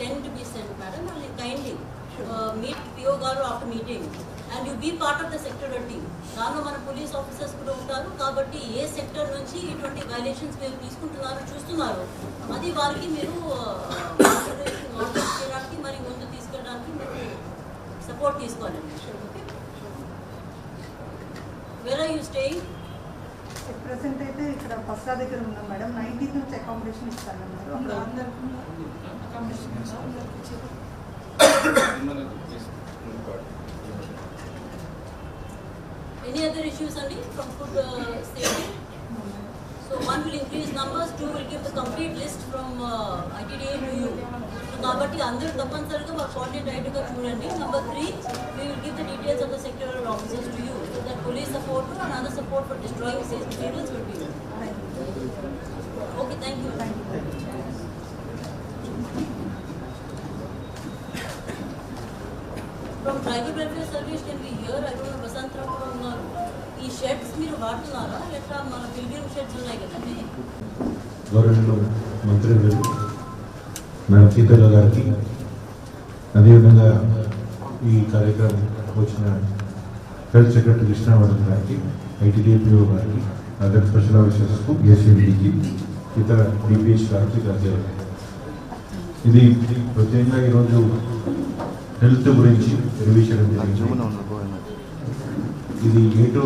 10 rupees be sent, madam. I'll kindly uh, meet PO గారు after meeting and you be part of the sector team. దానిలో మన police officers కూడా ఉంటారు కాబట్టి ఏ sector నుంచి ఇటువంటి వైలేషన్స్ మీరు తీసుకుంటున్నారు చూస్తున్నారు అది వారికి మీరు uh, చేయడానికి మరి ముందు తీసుకెళ్ళడానికి మీరు సపోర్ట్ తీసుకోవాలండి ఇక్కడ పస్కా దగ్గర ఉన్నాం మేడం నైన్టీన్త్ నుంచి అకామిడేషన్ ఇస్తానన్నారు అక్కడ Any other issues, Andy, from food uh, safety? So one will increase numbers, two will give the complete list from uh, ITDA to you. కాబట్టి అందరూ తప్పనిసరిగా మా కోఆర్డినేట్ అయ్యేట్టుగా చూడండి. Number three we will give the details of the sectoral officers to you so that police support and other support for destroying safe will be okay thank you from tribal welfare service can be here I don't Vasantharao కూడా ఉన్నారు ఈ sheds మీరు వాడుతున్నారా? లేక మన pilgrim sheds ఉన్నాయి కదండి గౌరవంలో మంత్రి గారు మేడం సీతయ్య గారికి అదేవిధంగా ఈ కార్యక్రమం వచ్చిన హెల్త్ సెక్రటరీ కృష్ణావర్ధన్ గారికి ఐటీడీపీఓ గారికి అదర్ స్పెషల్ ఆఫీసర్స్కు ఎస్ఎండికి ఇతర డిపిహెచ్ గారికి గారు ఇది ప్రత్యేకంగా ఈరోజు హెల్త్ గురించి రివిజన్ జరిగింది ఇది ఏటూ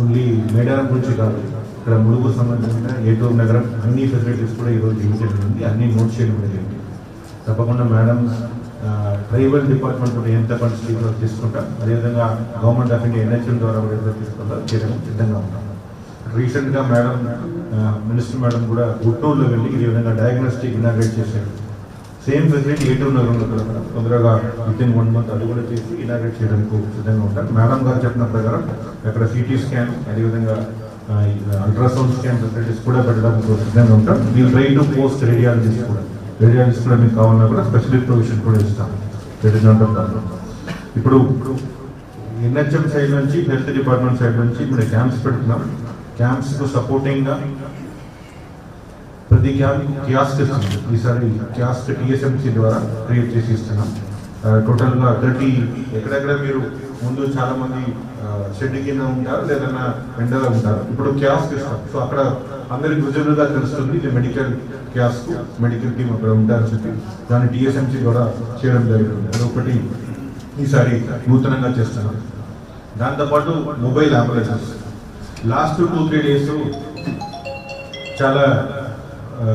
ఓన్లీ మేడారం గురించి కాదు ఇక్కడ ములుగు సంబంధించిన ఏటూ నగరం అన్ని ఫెసిలిటీస్ కూడా ఈరోజు లిమిటెడ్ ఉంది అన్ని నోట్ చేయడం జరిగింది తప్పకుండా మేడం ట్రైబల్ డిపార్ట్మెంట్ కూడా ఎంత ఫండ్స్ తీసుకుంటా అదేవిధంగా గవర్నమెంట్ ఆఫ్ ఇండియా ఎన్హెచ్ఎం ద్వారా కూడా తీసుకుంటా చేయడం సిద్ధంగా ఉంటాం. రీసెంట్గా మేడం మినిస్టర్ మేడం కూడా గుంటూరులో వెళ్ళి ఈ విధంగా డయాగ్నోస్టిక్ ఇనాగ్రేట్ చేశారు. సేమ్ ఫెసిలిటీ ఏటూ నగరంలో కూడా తొందరగా వితిన్ వన్ మంత్ అది కూడా చేసి ఇనాగ్రేట్ చేయడానికి సిద్ధంగా ఉంటారు. మేడం గారు చెప్పిన ప్రకారం అక్కడ సిటీ స్కాన్ అదేవిధంగా అల్ట్రాసౌండ్ స్కాన్ ఫెసిలిటీస్ కూడా పెట్టడానికి సిద్ధంగా ఉంటాం మీరు ట్రై టు పోస్ట్ రేడియాలజిస్ట్ కూడా. రేడియాలజిస్ట్ కూడా మీకు కావాలన్నా కూడా స్పెషలిస్ట్ ప్రొవిజన్ కూడా ఇస్తాం. రిటర్న్ ఇప్పుడు ఎన్హెచ్ఎం సైడ్ నుంచి హెల్త్ డిపార్ట్మెంట్ సైడ్ నుంచి ఇప్పుడు క్యాంప్స్ పెడుతున్నాం. క్యాంప్స్కు సపోర్టింగ్గా ప్రతి క్యాంప్ క్యాస్ట్ ఇస్తుంది ఈసారి క్యాస్ట్ టీఎస్ఎంసీ ద్వారా క్రియేట్ చేసి ఇస్తున్నాం టోటల్గా uh, థర్టీ ఎక్కడెక్కడ మీరు ముందు చాలా మంది uh, షెడ్ కింద ఉంటారు లేదన్నా ఎండలో ఉంటారు. ఇప్పుడు కియాస్క్ ఇస్తాం. సో అక్కడ అందరి గుజరుగా తెలుస్తుంది ఇది మెడికల్ కియాస్క్ మెడికల్ టీమ్ అక్కడ ఉంటారని చెప్పి దాన్ని టీఎస్ఎంసీ ద్వారా చేయడం జరుగుతుంది అదొకటి ఈసారి నూతనంగా చేస్తున్నాం. దాంతోపాటు mobile ambulances last two three days చాలా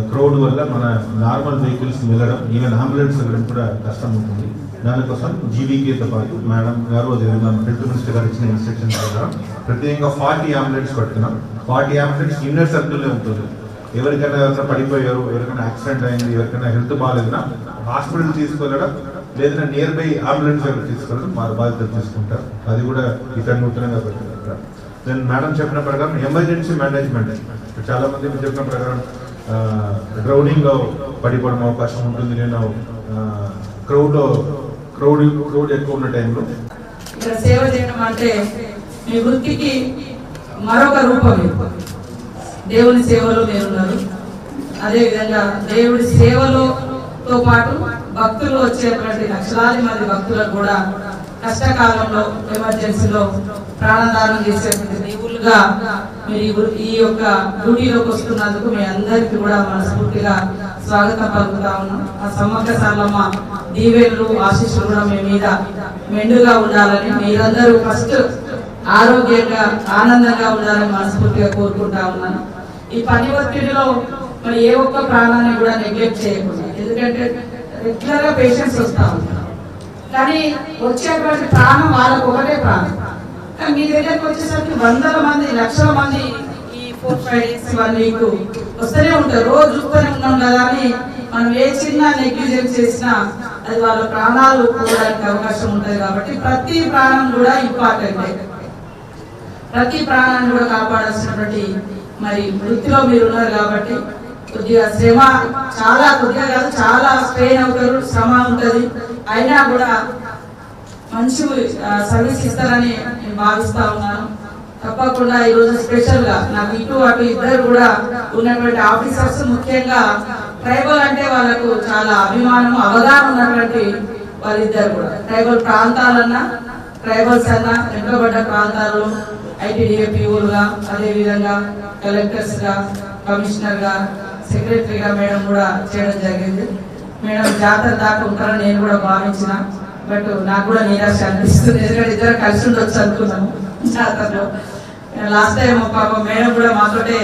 క్రౌడ్ వల్ల మన నార్మల్ వెహికల్స్ వెళ్ళడం ఈవెన్ అంబులెన్స్ వెళ్ళడం కూడా కష్టం ఉంటుంది దానికోసం జీవీకేతో పాటు మేడం గారు అదేవిధంగా హెల్త్ మినిస్టర్ గారు ఇచ్చిన ఇన్స్ట్రక్షన్ ప్రకారం ప్రత్యేకంగా ఫార్టీ అంబులెన్స్ పెడుతున్నాం ఫార్టీ అంబులెన్స్ ఇన్నర్ సర్కిల్లో ఉంటుంది. ఎవరికైనా ఎవరైనా పడిపోయారు ఎవరికైనా యాక్సిడెంట్ అయింది ఎవరికైనా హెల్త్ బాగాలేదన్నా హాస్పిటల్ తీసుకెళ్ళడం లేదంటే నియర్ బై అంబులెన్స్ ఎవరు తీసుకెళ్ళడం మా బాధ్యత తీసుకుంటారు. అది కూడా ఇక్కడ నూతనంగా పెట్టుకుంటారు నేను మేడం చెప్పిన ప్రకారం ఎమర్జెన్సీ మేనేజ్మెంట్ చాలా మంది మీరు చెప్పిన ప్రకారం డ్రౌనింగ్ పడిపోవడం అవకాశం ఉంటుంది. నేను క్రౌడ్ క్రౌడ్ క్రౌడ్ ఎక్కువ ఉన్న టైంలో. సేవ చేయడం అంటే మీ వృత్తికి మరొక రూపం దేవుని సేవలో మీరున్నారు అదేవిధంగా దేవుడి సేవలోతో పాటు భక్తులు వచ్చేటువంటి లక్షలాది మంది భక్తులకు కూడా కష్టకాలంలో ఎమర్జెన్సీలో ప్రాణదానం చేసేటువంటి దేవుళ్ళుగా మీరు ఈ యొక్క డ్యూటీలోకి వస్తున్నందుకు మీ అందరికీ కూడా మనస్ఫూర్తిగా స్వాగతం పలుకుతా ఉన్నాం. ఆ సమగ్ర సార్లమ్మ దీవెన్లు ఆశీస్సులు కూడా మీ మీద మెండుగా ఉండాలని మీరందరూ ఫస్ట్ ఆరోగ్యంగా ఆనందంగా ఉండాలని మనస్ఫూర్తిగా కోరుకుంటా ఉన్నాను. ఈ పని ఒత్తిడిలో మరి ఏ ఒక్క ప్రాణాన్ని కూడా నెగ్లెక్ట్ చేయకూడదు ఎందుకంటే రెగ్యులర్గా పేషెంట్స్ వస్తూ ఉంటారు. కానీ వచ్చేటువంటి ప్రాణం వాళ్ళకు ఒకటే ప్రాణం. కానీ మీ దగ్గరికి వచ్చేసరికి వందల మంది లక్షల మంది ఈ four five days one week వస్తూనే ఉంటారు. రోజు చూస్తూనే ఉన్నాం కదా అని మనం ఏ చిన్న నెగ్లిజెన్స్ చేసినా అది వాళ్ళ ప్రాణాలు పోవడానికి అవకాశం ఉంటుంది కాబట్టి ప్రతి ప్రాణం కూడా ఇంపార్టెంట్ ప్రతి ప్రాణాన్ని కూడా కాపాడాల్సినటువంటి మరి వృత్తిలో మీరు ఉన్నారు కాబట్టి కొద్దిగా శ్రమ చాలా కొద్దిగా కాదు చాలా స్ట్రెయిన్ అవుతారు శ్రమ ఉంటుంది. అయినా కూడా మంచి సర్వీస్ ఇస్తారని నేను భావిస్తా ఉన్నాను. తప్పకుండా ఈ రోజు స్పెషల్గా నాకు ఇటు అటు ఇద్దరు కూడా ఉన్నటువంటి ఆఫీసర్స్ ముఖ్యంగా ట్రైబల్ అంటే వాళ్ళకు చాలా అభిమానం అవగాహన ఉన్నటువంటి వాళ్ళిద్దరు కూడా. ట్రైబల్ ప్రాంతాలన్నా ట్రైబల్స్ అన్నా వెనుకబడ్డ ప్రాంతాల్లో ఐటీడీఏ పీఓలుగా అదేవిధంగా కలెక్టర్స్గా కమిషనర్గా సెక్రటరీగా మేడం కూడా చేయడం జరిగింది. మేడం జాతర దాకా ఉంటారని నేను కూడా భావించిన. బట్ నాకు కూడా నిరాశ అనిపిస్తుంది. ఎందుకంటే ఇద్దరు కలిసి ఉండొచ్చు అనుకున్నాము జాతరలో. లాస్ట్ టైం పాప మేడం కూడా మాతోటే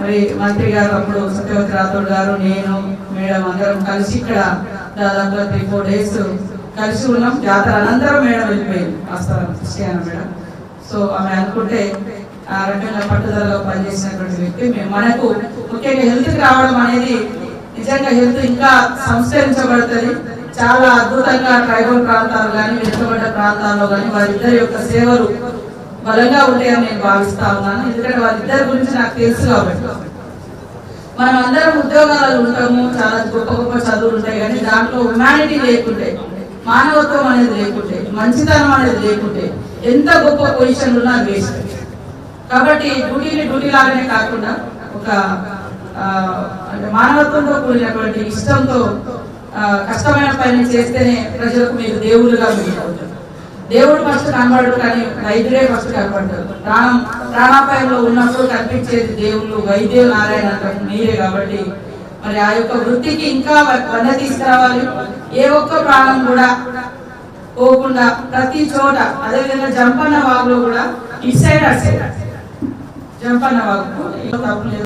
మరి మంత్రి గారు అప్పుడు సత్యవతి రాథోడ్ గారు నేను మేడం అందరం కలిసి ఇక్కడ దాదాపు త్రీ ఫోర్ డేస్ కలిసి ఉన్నాం. జాతర అనంతరం మేడం వెళ్ళిపోయింది. వస్తాను క్రిస్టియానా మేడం. సో ఆమె అనుకుంటే రకంగా పట్టుదలలో పనిచేసినటువంటి వ్యక్తి. మేము మనకు ముఖ్యంగా హెల్త్ రావడం అనేది నిజంగా హెల్త్ ఇంకా సంస్కరించబడుతుంది. చాలా అద్భుతంగా ట్రైబల్ ప్రాంతాలు కానీ వెనుకబడ్డ ప్రాంతాల్లో కానీ వారిద్దరి యొక్క సేవలు బలంగా ఉంటాయని నేను భావిస్తా ఉన్నాను. ఎందుకంటే వారిద్దరి గురించి నాకు తెలుసు కాబట్టి. మనం అందరం ఉద్యోగాలలో ఉంటాము. చాలా గొప్ప గొప్ప చదువులు ఉంటాయి కానీ దాంట్లో హ్యుమానిటీ లేకుంటే మానవత్వం అనేది లేకుంటే మంచితనం అనేది లేకుంటే ఎంత గొప్ప పొజిషన్ ఉన్నా అది వేస్ట్. కాబట్టి డ్యూటీని డ్యూటీ లాగానే కాకుండా ఒక అంటే మానవత్వంతో కూడినటువంటి ఇష్టంతో కష్టమైన పని చేస్తేనే ప్రజలకు మీరు దేవుడుగా మిగిలిపోతారు. దేవుడు ఫస్ట్ కనబడడు కానీ వైద్యుడే ఫస్ట్ కనబడ్డారు ప్రాణం ప్రాణాపాయంలో ఉన్నప్పుడు కనిపించేది దేవుళ్ళు వైద్యులు నారాయణ అంటారు మీరే కాబట్టి మరి ఆ యొక్క వృత్తికి ఇంకా వంద తీసుకురావాలి. ఏ ఒక్క ప్రాణం కూడా పోకుండా ప్రతి చోట అదేవిధంగా జంపన్న వాగులో కూడా ఇటు సైడ్ అటు సైడ్. జంపన్న వాగు తప్పు లేదు